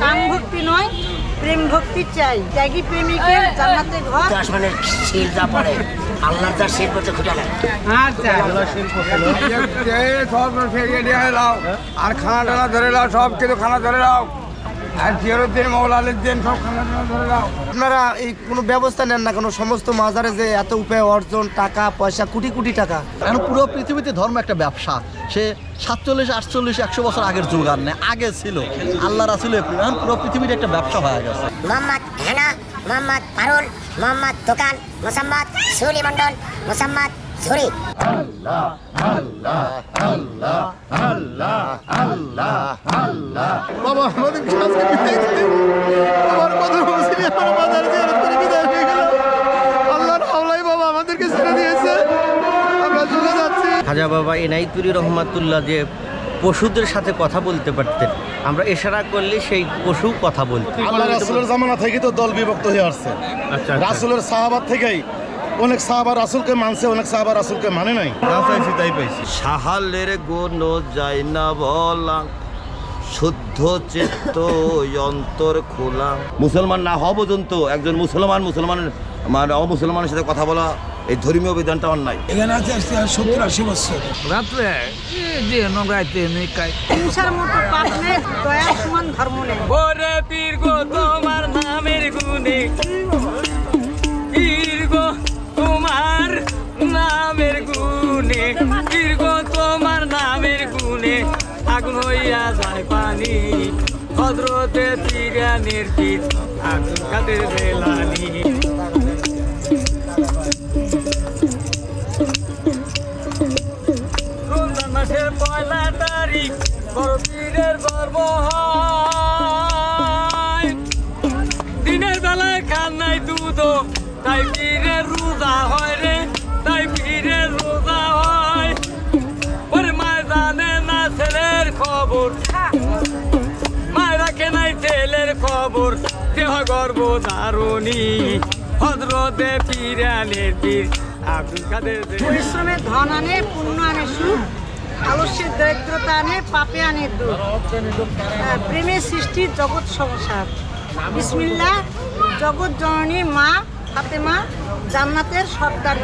কাম ভক্তি নয় প্রেম ভক্তি চাই। ত্যাগী প্রেমিকের জান্নাতে ঘর। আসমানের শিল যা পড়ে আল্লাহর যা শিল করতে খুঁজে নেয় যে সব ফেরিয়ে দিয়ে দাও আর খানা টানা ধরে নাও সব কিছু খানা ধরে দাও আর জিয়ারুদ্দিন সব আপনারা এই কোনো ব্যবস্থা নেন না কোনো সমস্ত মাজারে যে এত উপায় অর্জন টাকা পয়সা কোটি কোটি টাকা। এখন পুরো পৃথিবীতে ধর্ম একটা ব্যবসা। সে সাতচল্লিশ আটচল্লিশ একশো বছর আগের যুগ আর নেই আগে ছিল। আল্লাহ প্রেম। এখন পুরো পৃথিবীর একটা ব্যবসা হয়ে গেছে। মোহাম্মদ হেনা মোহাম্মদ পারুল মোহাম্মদ দোকান মোসাম্মদ সুরি মন্ডল মোসাম্মদ ঝুরি বাবা আমাদের আজকে বিদায় দিলেন। আমার কথা বলছিলি আমার জিয়ারত করে বিদায় হয়ে গেল। আল্লাহর হাওলাই বাবা আমাদেরকে ছেড়ে দিয়েছে। আমরা চলে যাচ্ছি। খাজা বাবা এনাইতুরি রহমাতুল্লাহ যে পশুদের সাথে কথা বলতে পারতেন আমরা এশারা করলে সেই পশু কথা বলতো আল্লাহ রাসুলের জামানা থেকে তো দল বিভক্ত হয়ে আসছে। রাসুলের সাহাবাদ থেকেই অনেক সাহাবা রাসুলকে মানছে অনেক সাহাবা রাসুলকে মানে নাই। না চাইছি তাই পাইছি। সাহালের গুণ যায় না বলা শুদ্ধ চেত্ত অন্তর খোলা। মুসলমান না হওয়া পর্যন্ত একজন মুসলমান মুসলমান মানে অমুসলমানের সাথে কথা বলা এই ধর্মীয় বিধানটা অন্যায়। এখানে আছে সত্তর আশি বছর। রাত্রে যে নগাইতে নিকাই হিংসার মতো পাপ নেই দয়ার সমান ধর্ম নেই। হইয়া যায় পানি, ভদ্রতে তিরানের পীর আগুন কাদের বেলানি। রমজান মাসের পয়লা তারিখ, বড় পীরের গর্ব হয়। ধন আনে, পুণ্য আনে, সুখ আলস্যের দরিদ্রতা আনে, পাপে আনে দুঃখ। প্রেমের সৃষ্টি জগৎ সংসার বিসমিল্লা জগৎ জননী মা ফাতেমা জান্নাতের সর্দার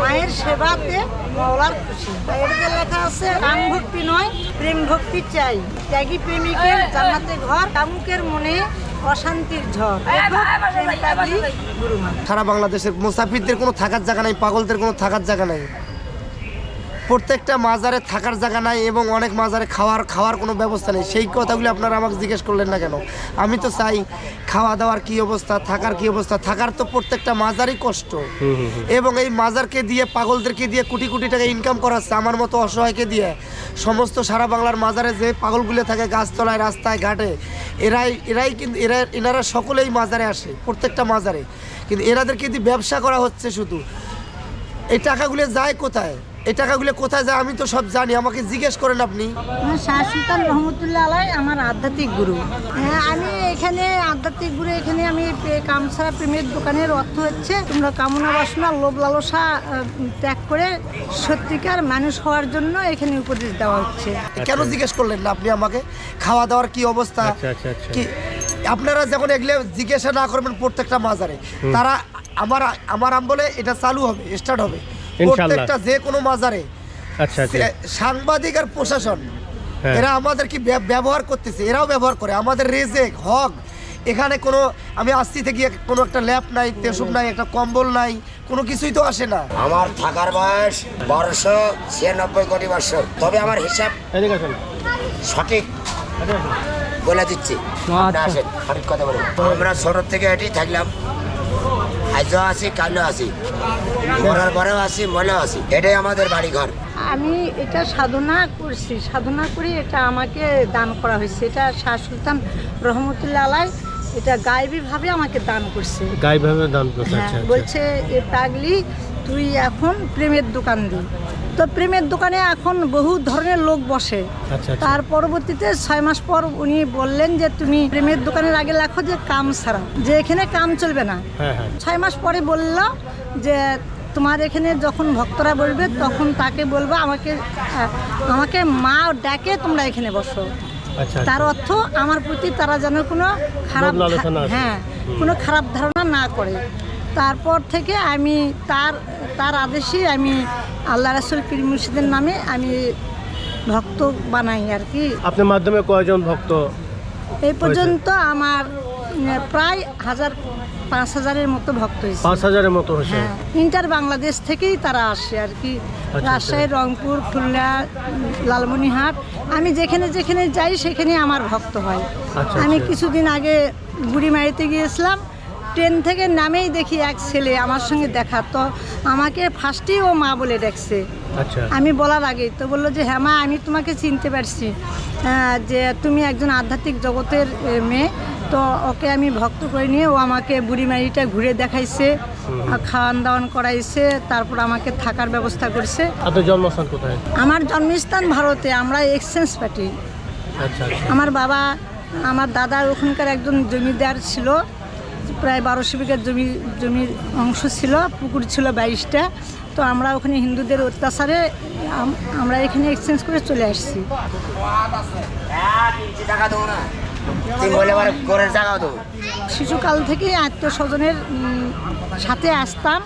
মায়ের সেবাতে মওলার খুশি। লেখা আছে কাম ভক্তি নয়, প্রেম ভক্তি চাই। ত্যাগী প্রেমিকের জান্নাতে ঘর, কামুকের মনে অশান্তির ঝড়। সারা বাংলাদেশের মুসাফিরদের কোনো থাকার জায়গা নাই পাগলদের কোনো থাকার জায়গা নাই। প্রত্যেকটা মাজারে থাকার জায়গা নাই এবং অনেক মাজারে খাওয়ার খাওয়ার কোনো ব্যবস্থা নেই। সেই কথাগুলো আপনারা আমাকে জিজ্ঞেস করলেন না কেন? আমি তো চাই খাওয়া দাওয়ার কি অবস্থা থাকার কি অবস্থা? থাকার তো প্রত্যেকটা মাজারই কষ্ট। এবং এই মাজারকে দিয়ে পাগলদেরকে দিয়ে কোটি কোটি টাকা ইনকাম করাচ্ছে আমার মতো অসহায়কে দিয়ে। সমস্ত সারা বাংলার মাজারে যে পাগলগুলো থাকে গাছতলায় রাস্তায় ঘাটে এরাই এরাই কিন্তু এরা এনারা সকলেই মাজারে আসে প্রত্যেকটা মাজারে। কিন্তু এনাদেরকে দিয়ে ব্যবসা করা হচ্ছে শুধু এই টাকাগুলো যায় কোথায়? এই টাকাগুলো কোথায় যায় আমি তো সব জানি। আমাকে জিজ্ঞেস করেন আপনি। আমার শাহ সুলতান রহমতুল্লাহ আলাই আমার আধ্যাত্মিক গুরু। হ্যাঁ আমি এখানে আধ্যাত্মিক গুরু এখানে আমি কামছাড়া প্রেমের দোকানের অর্থ হচ্ছে তোমরা কামনা বাসনা লোভ লালসা ত্যাগ করে সত্যিকার মানুষ হওয়ার জন্য এখানে উপদেশ দেওয়া হচ্ছে। কেন জিজ্ঞেস করলেন না আপনি আমাকে? খাওয়া দাওয়ার কি অবস্থা? কি আপনারা যখন এগুলো জিজ্ঞাসা না করবেন প্রত্যেকটা মাজারে তারা আমার আমার আম বলে এটা চালু হবে স্টার্ট হবে। প্রত্যেকটা যে কোনো মাজারে। সে- সাংবাদিক আর প্রশাসন এরা আমাদের কি ব্যবহার করতেছে? এরাও ব্যবহার করে। আমাদের রেজেক হক এখানে কোনো আমি আসছি থেকে কোনো একটা ল্যাপ নাই তেসুপ নাই একটা কম্বল নাই কোনো কিছুই তো আসে না। আমার থাকার বয়স বারোশো ছিয়ানব্বই কোটি বছর। তবে আমার হিসাব সঠিক বলে দিচ্ছি। আপনি আসেন সঠিক কথা বলুন। আমরা ছোট থেকে এটি থাকলাম। আজও আছি কালও আছি। মরার পরেও আছি মনেও আছি। এটাই আমাদের বাড়ি ঘর আমি এটা সাধনা করছি। সাধনা করে এটা আমাকে দান করা হয়েছে। এটা শাহ সুলতান রহমতুল্লাহ আলাই এটা গায়েবীভাবে আমাকে দান করছে। গাইভাবে দান করছে হ্যাঁ, বলছে এ পাগলি তুই এখন প্রেমের দোকান দি। তো প্রেমের দোকানে এখন বহু ধরনের লোক বসে। তার পরবর্তীতে ছয় মাস পর উনি বললেন যে তুমি প্রেমের দোকানের আগে লেখো যে কাম ছাড়া। যে এখানে কাম চলবে না। ছয় মাস পরে বলল যে তোমার এখানে যখন ভক্তরা বলবে তখন তাকে বলব আমাকে আমাকে মা ডাকে তোমরা এখানে বসো। আচ্ছা, তার অর্থ আমার প্রতি তারা যেন কোনো খারাপ। হ্যাঁ কোনো খারাপ ধারণা না করে। তারপর থেকে আমি তার তার আদেশেই আমি আল্লাহ রাসুল পীর মুর্শিদের নামে আমি ভক্ত বানাই আর কি। আপনার মাধ্যমে কয়জন ভক্ত এই পর্যন্ত আমার প্রায় হাজার পাঁচ হাজারের মতো ভক্ত হয়েছে। পাঁচ হাজারের মতো হয়েছে? হ্যাঁ ইন্টার বাংলাদেশ থেকেই তারা আসে আর কি। রাজশাহী রংপুর খুলনা লালমনিহাট আমি যেখানে যেখানে যাই সেখানে আমার ভক্ত হয়। আচ্ছা, আমি আচ্ছা। কিছুদিন আগে বুড়িমারিতে গিয়েছিলাম ট্রেন থেকে নামেই দেখি এক ছেলে আমার সঙ্গে দেখা তো আমাকে ফার্স্টেই ও মা বলে ডাকছে। আচ্ছা। আমি বলার আগে তো বলল যে হ্যাঁ মা আমি তোমাকে চিনতে পারছি যে তুমি একজন আধ্যাত্মিক জগতের মেয়ে তো ওকে আমি ভক্ত করে নিয়ে ও আমাকে বুড়িমারিটা ঘুরে দেখাইছে খাওয়ান দাওয়ান করাইছে তারপর আমাকে থাকার ব্যবস্থা করছে। আপনার জন্মস্থান কোথায়? আমার জন্মস্থান ভারতে আমরা এক্সচেঞ্জ পার্টি। আচ্ছা আচ্ছা। আমার বাবা আমার দাদার ওখানকার একজন জমিদার ছিল প্রায় বারোশো বিঘা জমি, জমির অংশ ছিল, পুকুর ছিল বাইশটা। তো আমরা ওখানে হিন্দুদের অত্যাচারে আমরা এখানে এক্সচেঞ্জ করে চলে আসছি। শিশুকাল থেকে আত্মীয় স্বজনের সাথে আসতাম।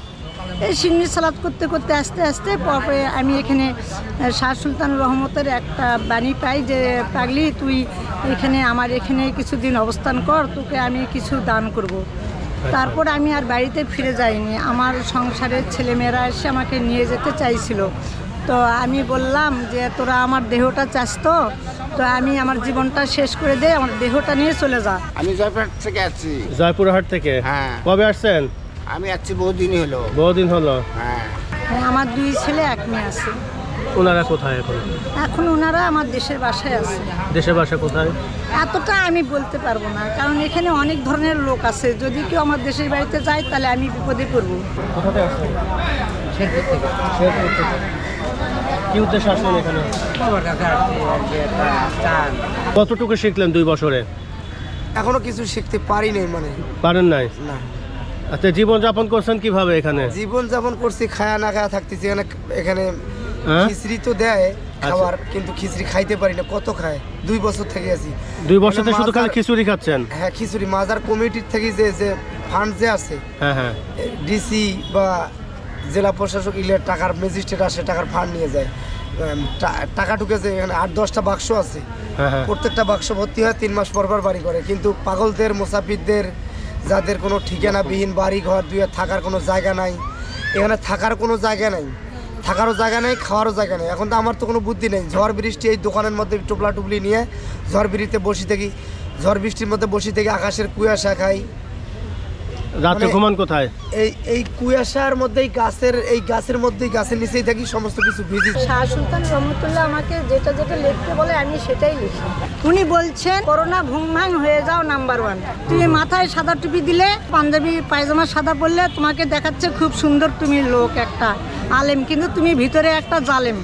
এই সিন্নি সালাদ করতে করতে আস্তে আস্তে পরে আমি এখানে শাহ সুলতান রহমতের একটা বাণী পাই যে পাগলি তুই এখানে আমার এখানে কিছুদিন অবস্থান কর তোকে আমি কিছু দান করব। তারপর আমি আর বাড়িতে ফিরে যাইনি। আমার সংসারের ছেলেমেয়েরা এসে আমাকে নিয়ে যেতে চাইছিল। তো আমি বললাম যে তোরা আমার দেহটা চাস তো? তো আমি আমার জীবনটা শেষ করে দে আমার দেহটা নিয়ে চলে যা। আমি জয়পুরহাট থেকে আছি জয়পুরহাট থেকে? হ্যাঁ। কবে আসছেন? আমি আছি বহুদিনই হলো। বহুদিন হলো? হ্যাঁ। আমার দুই ছেলে এক মেয়ে আছে। ওনারা কোথায় এখন? এখন ওনারা আমার দেশের বাসায় আছে। দেশের বাসা কোথায়? এতটা আমি বলতে পারব না কারণ এখানে অনেক ধরনের লোক আছে। যদি কেউ আমার দেশের বাড়িতে যায় তাহলে আমি বিপদে পড়ব। কি উদ্দেশ্যে আসলেন এখানে? কতটুকু শিখলেন দুই বছরে? এখনও কিছু শিখতে পারি নাই মানে। পারেন নাই? না। আচ্ছা জীবন যাপন করছেন কীভাবে এখানে? জীবন যাপন করছি খায়া না খায়া থাকতেছি এখানে এখানে হ্যাঁ? খিচড়ি তো দেয় খাবার কিন্তু খিচড়ি খাইতে পারি না। কত খায়? দুই বছর থেকে আছি। দুই বছর থেকে শুধু খালি খিচুড়ি খাচ্ছেন? হ্যাঁ খিচুড়ি। মাজার কমিটির থেকে যে যে ফান্ড যে আছে হ্যাঁ হ্যাঁ। ডিসি বা জেলা প্রশাসক ইলে টাকার ম্যাজিস্ট্রেট আসে টাকার ফান্ড নিয়ে যায়। টাকা ঢুকেছে এখানে আট দশটা বাক্স আছে। হ্যাঁ হ্যাঁ। প্রত্যেকটা বাক্স ভর্তি হয় তিন মাস পর পর বাড়ি করে। কিন্তু পাগলদের মুসাফিরদের যাদের কোনো ঠিকানাবিহীন বাড়ি ঘর দুয়ে থাকার কোনো জায়গা নাই। এখানে থাকার কোনো জায়গা নাই। থাকারও জায়গা নেই, খাওয়ারও জায়গা নেই। এখন তো আমার তো কোনো বুদ্ধি নেই। ঝড় বৃষ্টি এই দোকানের মধ্যে টুপলা টুপলি নিয়ে ঝড় বৃষ্টিতে বসে থাকি। ঝড় বৃষ্টির মধ্যে বসে থেকে, আকাশের কুয়াশা খাই। রাতে মানে- ঘুমান কোথায়? এই এই কুয়াশার মধ্যেই গাছের এই গাছের মধ্যেই গাছের নিচেই থাকি সমস্ত কিছু ভিজি। শাহ সুলতান রহমতুল্লাহ আমাকে যেটা যেটা লিখতে বলে আমি সেটাই লিখি। উনি বলছেন করোনা ভুংভাং হয়ে যাও নাম্বার ওয়ান। তুমি মাথায় সাদা টুপি দিলে পাঞ্জাবি পায়জামা সাদা পরলে তোমাকে দেখাচ্ছে খুব সুন্দর তুমি লোক একটা আলেম কিন্তু তুমি ভিতরে একটা জালেম।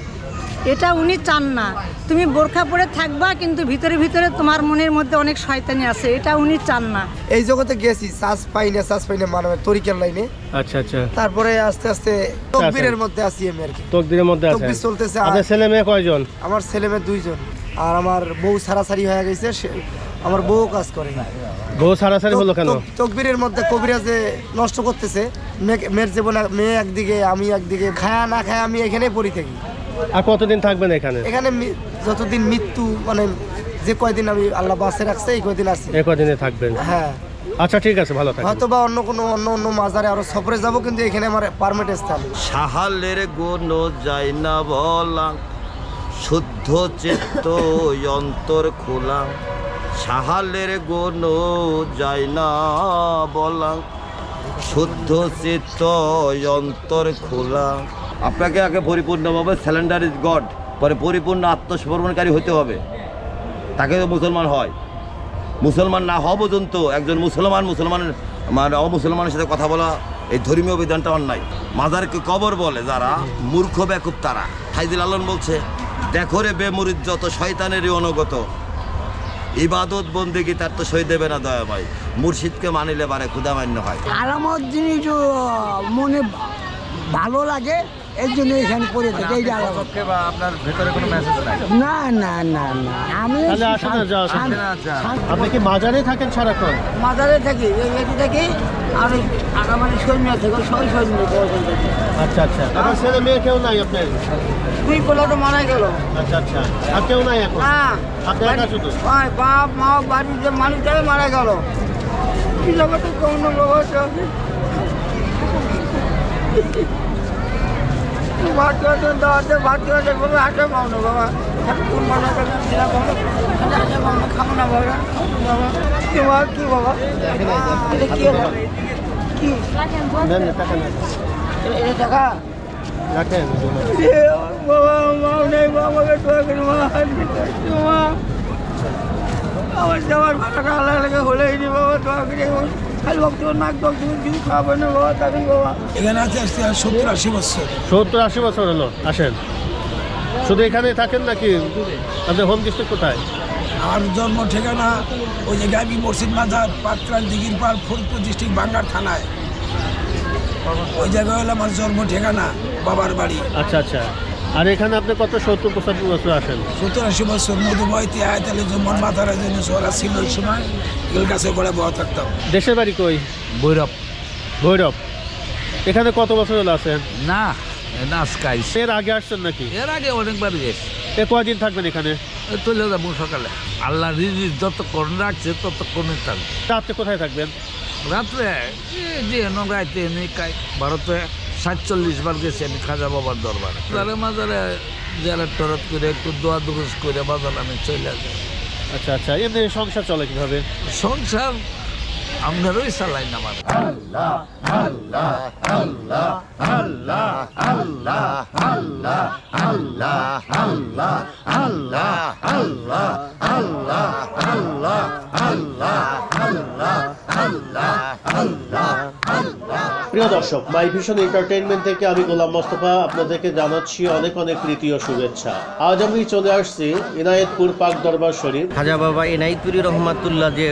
এটা উনি চান না। তুমি বোরখা পরে থাকবা কিন্তু ভিতরে ভিতরে তোমার মনের মধ্যে অনেক শয়তানি আছে এটা উনি চান না। এই জগতে গেছি শ্বাস পাই না শ্বাস পাই না মানে তরিকার লাইনে। আচ্ছা আচ্ছা। তারপরে আস্তে আস্তে তকবীরের মধ্যে আছি আমি আর কি। তকদিরের মধ্যে আছেন। তকবির চলতেছে, আপনার ছেলে মেয়ে কয়জন? আমার ছেলে মেয়ে দুইজন। আর আমার বউ সারাসারি হয়ে গেছে আমার বউ কাজ করে। বউ সারাসারি হলো কেন? তক- তকবীরের মধ্যে কবিরাজে নষ্ট করতেছে মেয়ে- মেয়ের জীবন মেয়ে একদিকে আমি একদিকে খায়া না খায়া আমি এখানেই পড়ি থাকি। আর কতদিন থাকবেন এখানে? এখানে যতদিন মৃত্যু মানে যে কয়দিন আমি আল্লাহ বাসে রাখছে এই কয়দিন আছি। এ কদিনে থাকবেন? হ্যাঁ। আচ্ছা ঠিক আছে ভালো থাকবেন। হয়তো বা অন্য কোনো অন্য অন্য মাজারে আরও সফরে যাব কিন্তু এখানে আমার পারমিট স্থান। সাহালের গুণ যায় না বলা শুদ্ধ চিত্ত অন্তর খোলা। সাহালের গুণ যায় না বলা শুদ্ধ চিত্ত অন্তর খোলা। আপনাকে আগে পরিপূর্ণভাবে স্যালেন্ডার ইজ গড পরে পরিপূর্ণ আত্মসমর্পণকারী হতে হবে। তাকে তো মুসলমান হয়। মুসলমান না হওয়া পর্যন্ত একজন মুসলমান মুসলমানের মানে অমুসলমানের সাথে কথা বলা, এই ধর্মীয় বিধানটা অন্যায়। মাজারকে কবর বলে যারা, মূর্খ, বেকুব তারা। হাইদুল আলম বলছে, দেখো রে বেমুরিদ, যত শয়তানেরই অনুগত। ইবাদত বন্দিগি তার তো সই দেবে না দয়া ভাই মুর্শিদকে মানিলে পারে ক্ষুদা মান্য হয়। আরামত জিনিস মনে ভালো লাগে এর জন্য এখানে পড়ে থাকে এই জায়গা বা আপনার ভেতরে কোনো মেসেজ না না না না। আমি তাহলে আসেন না, যাও, আসেন। শান্ত- আপনি কি মাজারে থাকেন সারাক্ষণ? মাজারে থাকি এই এটি থাকি আর আগামারি সৈন্য থেকে সবাই সৈন্য পর্যন্ত আচ্ছা আচ্ছা। আপনার ছেলে মেয়ে কেউ নাই আপনার? দুই পোলা তো মারা গেল। আচ্ছা আচ্ছা। আর কেউ নাই এখন? না। আপনি একা শুধু? বাপ বাপ মা বাড়িতে মালিকটাই মারা গেল। কি জগতে কোন বাবা চলছে ভাত খাওয়াতে দাওয়াতে ভাত খাওয়াতে বাবা হাতে পাও না বাবা কোন মানা করে দিলা বাবা হাতে পাও না খাব না বাবা বাবা কি কি এটা কি হলো? কি নেন না, টাকা নেন এ- এটা টাকা রাখেন বাবা মা নেই বাবাকে দোয়া করি মা হাত দিতে মা আমার যাওয়ার ভাড়াটা আলাদা হলেই নি বাবা করি খালি ভক্ত নাক ভক্ত কিছু খাব না বাবা এখানে আছে সত্তর আশি বছর। সত্তর আশি বছর হলো আসেন। শুধু এখানেই থাকেন নাকি? আপনার হোম ডিস্ট্রিক্ট কোথায়? আর জন্ম ঠিকানা ওই যে গাবি মসজিদ মাজার পাত্রাল দিঘির পার ফরিদপুর ডিস্ট্রিক্ট বাঙ্গার থানায়। ওই জায়গায় হলো আমার জন্ম ঠিকানা বাবার বাড়ি। আচ্ছা আচ্ছা। আর এখানে আপনি কত সত্তর পঁচাত্তর বছর আসেন? সত্তর আশি বছর মধুবয়তে আয়তালে যে মন মাথার জন্য সোরা ছিল ওই সময় এগুলো কাছে করে বড় থাকতাম। দেশের বাড়ি কই? বৈরব ভৈরব। এখানে কত বছর হলো আছেন? না না স্কাই এর আগে আসছেন নাকি? এর আগে অনেকবার গেছি। এ কয়দিন থাকবেন এখানে? চলে যাব সকালে। আল্লাহ রিজিক যতক্ষণ রাখছে ততক্ষণই থাকবে। রাত্রে কোথায় থাকবেন? রাত্রে যে রাইতে খাই ভারতে। সাতচল্লিশ বার গেছি আমি খাজা বাবার দরবারে। তারে মাজারে যারা টরত করে একটু দোয়া দুরুস করে বাজার আমি চলে আসি আচ্ছা আচ্ছা এমনি সংসার চলে কীভাবে? সংসার আমরারই চালাই না আমার। প্রিয় দর্শক মাই ভিশন এন্টারটেইনমেন্ট থেকে আমি গোলাম মোস্তফা আপনাদেরকে জানাচ্ছি অনেক অনেক প্রীতি ও শুভেচ্ছা। আজ আমি চলে আসছি ইনায়েতপুর পাক দরবার শরীফ। খাজা বাবা এনাইতুরি রহমাতুল্লাহ যে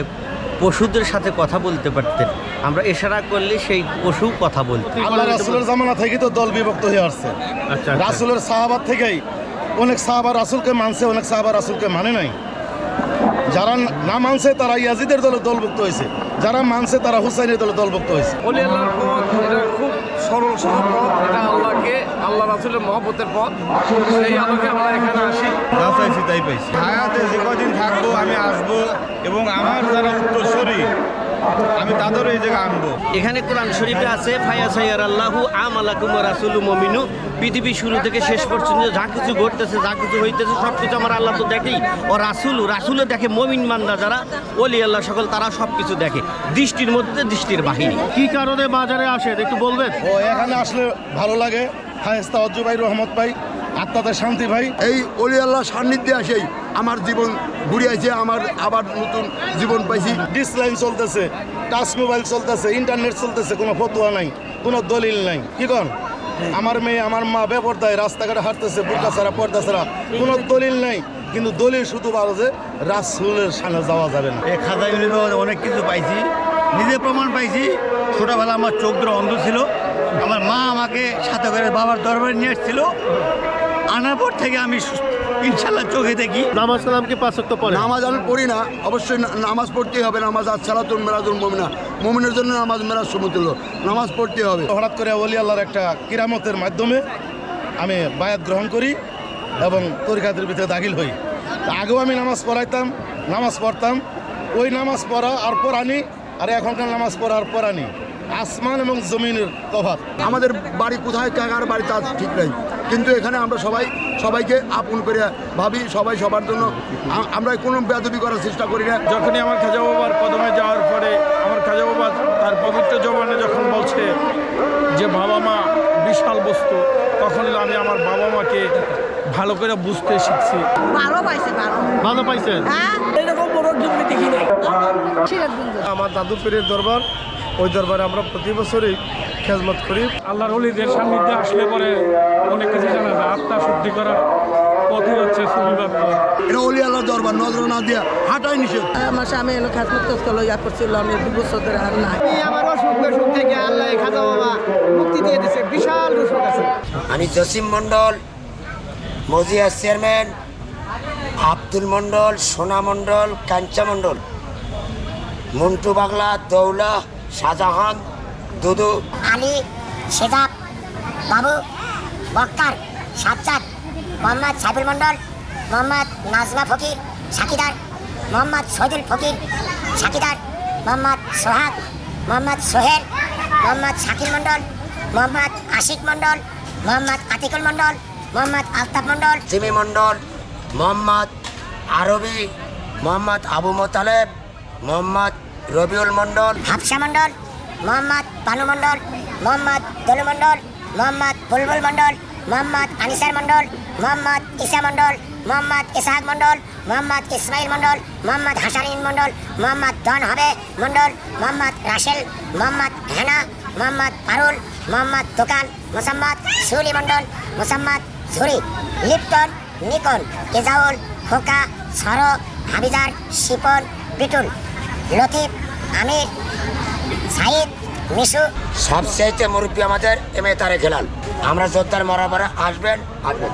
পশুদের সাথে কথা বলতে পারতেন। আমরা এশারা করলে সেই পশু কথা বলতো আল্লাহ রাসুলের জামানা থেকে তো দল বিভক্ত হয়ে আসছে। আচ্ছা রাসুলের সাহাবাদ থেকেই অনেক সাহাবা রাসুলকে মানছে অনেক সাহাবা রাসুলকে মানে নাই। যারা না মানছে তারা ইয়াজিদের দলে দলভুক্ত হয়েছে। যারা মানছে তারা হুসাইনের দলে দলভুক্ত হয়েছে। খুব সরল সরল এটা আল্লাহকে আল্লাহ রাসুলের মহব্বতের পথ সেই আলোকে আমরা এখানে আসি। যা চাইছি তাই পাইছি। হায়াতে যে কদিন থাকব আমি আসব এবং আমার যারা উত্তরসূরি আমি তাদেরও এই জায়গায় আনব। এখানে কোরআন শরীফে আছে ফায়া সাইয়ার আল্লাহু আম আল্লাহ আলাকুম রাসুল মমিনু। পৃথিবী শুরু থেকে শেষ পর্যন্ত যা কিছু ঘটতেছে যা কিছু হইতেছে সব কিছু আমার আল্লাহ তো দেখেই। ও রাসুল রাসুলও দেখে মমিন মান্দা যারা ওলি আল্লাহ সকল তারা সব কিছু দেখে। দৃষ্টির মধ্যে দৃষ্টির বাহিনী। কি কারণে বাজারে আসেন একটু বলবেন? ও এখানে আসলে ভালো লাগে। হায়েস্তা অজ্জু ভাই রহমত ভাই আত্মাতে শান্তি ভাই। এই অলি আল্লাহ সান্নিধ্যে আসেই আমার জীবন ঘুরিয়েছে আমার আবার নতুন জীবন পাইছি। ডিস লাইন চলতেছে টাচ মোবাইল চলতেছে ইন্টারনেট চলতেছে কোনো ফতোয়া নাই কোনো দলিল নাই। কি কন? আমার মেয়ে আমার মা বেপরদায় রাস্তাঘাটে হাঁটতেছে বুকা ছাড়া পর্দা ছাড়া কোনো দলিল নাই। কিন্তু দলিল শুধু ভালো যে রাসুলের সামনে যাওয়া যাবে না। এই ইউনিভার্সিটি অনেক কিছু পাইছি নিজে প্রমাণ পাইছি ছোটবেলা আমার চোখ অন্ধ ছিল। আমার মা আমাকে সাথে করে বাবার দরবারে নিয়ে এসেছিল আনার পর থেকে আমি ইনশাল্লাহ চোখে দেখি। নামাজ কালাম কি পাঁচ ওয়াক্ত পড়েন নামাজ আমি পড়ি না। অবশ্যই নামাজ পড়তেই হবে। নামাজ আজ সালাতুল মেরাজুল মমিনা। মমিনের জন্য নামাজ মেরাজ সমতুল্য নামাজ পড়তে হবে। হঠাৎ করে অলি আল্লাহর একটা কিরামতের মাধ্যমে আমি বায়াত গ্রহণ করি এবং তরিকাতের ভিতরে দাখিল হই। আগেও আমি নামাজ পড়াইতাম নামাজ পড়তাম। ওই নামাজ পড়া আর পড়ানি আর এখনকার নামাজ পড়া আর পড়ানি। আসমান এবং জমিনের তফাৎ আমাদের বাড়ি কোথায় কাকার বাড়ি তা ঠিক নাই। কিন্তু এখানে আমরা সবাই সবাইকে আপন করে ভাবি সবাই সবার জন্য। আমরা কোনো বেদবি করার চেষ্টা করি না। যখনই আমার খাজা বাবার কদমে যাওয়ার পরে আমার খাজা বাবা তার পবিত্র জবানে যখন বলছে যে বাবা মা বিশাল বস্তু। তখন আমি আমার বাবা মাকে ভালো করে বুঝতে শিখছি। ভালো পাইছে ভালো পাইছেন হ্যাঁ? এরকম বড় জমি দেখি আমার দাদু পীরের দরবার ওই দরবারে আমরা প্রতি বছরই খেজমত করি। আল্লাহর হলিদের সান্নিধ্যে আসলে পরে অনেক কিছু জানা যায়। আত্মা শুদ্ধি করা পথে যাচ্ছে সুবিধা এটা অলি আল্লাহ দরবার নজর না দিয়া হাঁটাই নিষেধ। আমার স্বামী এলো খাসমত কষ্ট ইয়া করছিল অনেক দু বছর ধরে আর নাই। আমার অসুখ বিসুখ থেকে আল্লাহ খাজা বাবা মুক্তি দিয়ে দিছে। বিশাল রসুখ আছে। আমি জসিম মণ্ডল মজিয়া চেয়ারম্যান আব্দুল মণ্ডল সোনা মণ্ডল কাঞ্চা মণ্ডল মন্টু বাগলা দৌলা শাহজাহান দুদু। আলী সেজাব বাবু বক্কার সাজ্জাদ মোহাম্মদ সাইবুল মণ্ডল মোহাম্মদ নাজমা ফকির সাকিদার মোহাম্মদ শহীদুল ফকির সাকিদার মোহাম্মদ সোহাগ মোহাম্মদ সোহেল মোহাম্মদ শাকিল মণ্ডল মোহাম্মদ আশিক মণ্ডল মোহাম্মদ আতিকুল মণ্ডল মোহাম্মদ আলতাফ মণ্ডল জিমি মণ্ডল মোহাম্মদ আরবি মোহাম্মদ আবু মোতালেব মোহাম্মদ রবিউল মণ্ডল হাফসা মণ্ডল মোহাম্মদ পানু মণ্ডল মোহাম্মদ দলু মণ্ডল মোহাম্মদ বুলবুল মণ্ডল মোহাম্মদ আনিসার মণ্ডল মোহাম্মদ ইসা মণ্ডল মোহাম্মদ ইসাহাক মণ্ডল মোহাম্মদ ইসমাইল মণ্ডল মোহাম্মদ হাসারিন মণ্ডল মোহাম্মদ দন হবে মণ্ডল মোহাম্মদ রাশেল মোহাম্মদ হেনা মোহাম্মদ পারুল মোহাম্মদ দোকান মোসাম্মদ সুলি মণ্ডল মোসাম্মদ ঝুরি লিপ্টন নিকন ইজাউল খোকা সর হাবিদার শিপন বিটুল লতিফ, আমির, সাইদ, মিশু। সবচাইতে মুরব্বী আমাদের এম এ তারে খেলাল আমরা যোদ্ধার মরা পরে আসবেন আসবেন।